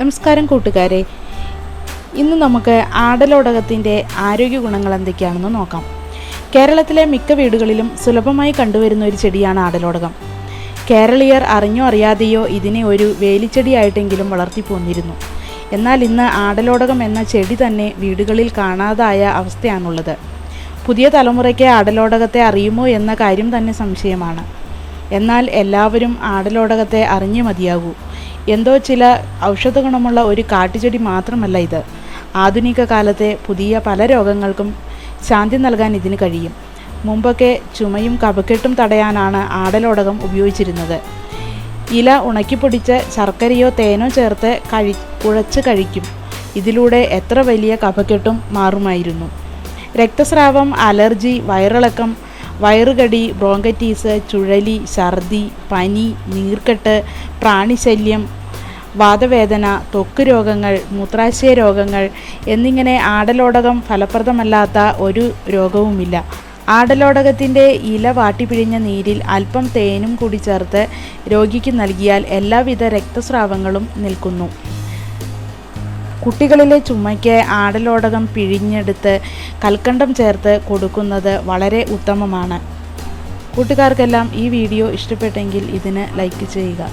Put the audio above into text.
നമസ്കാരം കൂട്ടുകാരെ. ഇന്ന് നമുക്ക് ആടലോടകത്തിന്റെ ആരോഗ്യ ഗുണങ്ങൾ എന്തൊക്കെയാണെന്ന് നോക്കാം. കേരളത്തിലെ മിക്ക വീടുകളിലും സുലഭമായി കണ്ടുവരുന്ന ഒരു ചെടിയാണ് ആടലോടകം. കേരളീയർ അറിഞ്ഞോ അറിയാതെയോ ഇതിനെ ഒരു വേലിച്ചെടിയായിട്ടെങ്കിലും വളർത്തിപ്പോന്നിരുന്നു എന്നാൽ ഇന്ന് ആടലോടകം എന്ന ചെടി തന്നെ വീടുകളിൽ കാണാതായ അവസ്ഥയാണുള്ളത്. പുതിയ തലമുറയ്ക്ക് ആടലോടകത്തെ അറിയുമോ എന്ന കാര്യം തന്നെ സംശയമാണ്. എന്നാൽ എല്ലാവരും ആടലോടകത്തെ അറിഞ്ഞേ മതിയാകൂ. എന്തോ ചില ഔഷധ ഗുണമുള്ള ഒരു കാട്ടുചെടി മാത്രമല്ല ഇത്. ആധുനിക കാലത്തെ പുതിയ പല രോഗങ്ങൾക്കും ശാന്തി നൽകാൻ ഇതിന് കഴിയും. മുമ്പൊക്കെ ചുമയും കപക്കെട്ടും തടയാനാണ് ആടലോടകം ഉപയോഗിച്ചിരുന്നത്. ഇല ഉണക്കിപ്പൊടിച്ച് ശർക്കരയോ തേനോ ചേർത്ത് കഴി കുഴച്ച് കഴിക്കും. ഇതിലൂടെ എത്ര വലിയ കഫക്കെട്ടും മാറുമായിരുന്നു. രക്തസ്രാവം അലർജി വയറിളക്കം വയറുകടി ബ്രോങ്കറ്റീസ് ചുഴലി ഛർദി പനി നീർക്കെട്ട് പ്രാണിശല്യം വാതവേദന ത്വക്ക് രോഗങ്ങൾ മൂത്രാശയ രോഗങ്ങൾ എന്നിങ്ങനെ ആടലോടകം ഫലപ്രദമല്ലാത്ത ഒരു രോഗവുമില്ല. ആടലോടകത്തിന്റെ ഇല വാട്ടിപ്പിഴിഞ്ഞ നീരിൽ അല്പം തേനും കൂടി ചേർത്ത് രോഗിക്ക് നൽകിയാൽ എല്ലാവിധ രക്തസ്രാവങ്ങളും നിൽക്കുന്നു. കുട്ടികളിലെ ചുമയ്ക്ക് ആടലോടകം പിഴിഞ്ഞെടുത്ത് കൽക്കണ്ടം ചേർത്ത് കൊടുക്കുന്നത് വളരെ ഉത്തമമാണ്. കൂട്ടുകാർക്കെല്ലാം ഈ വീഡിയോ ഇഷ്ടപ്പെട്ടെങ്കിൽ ഇതിന് ലൈക്ക് ചെയ്യുക.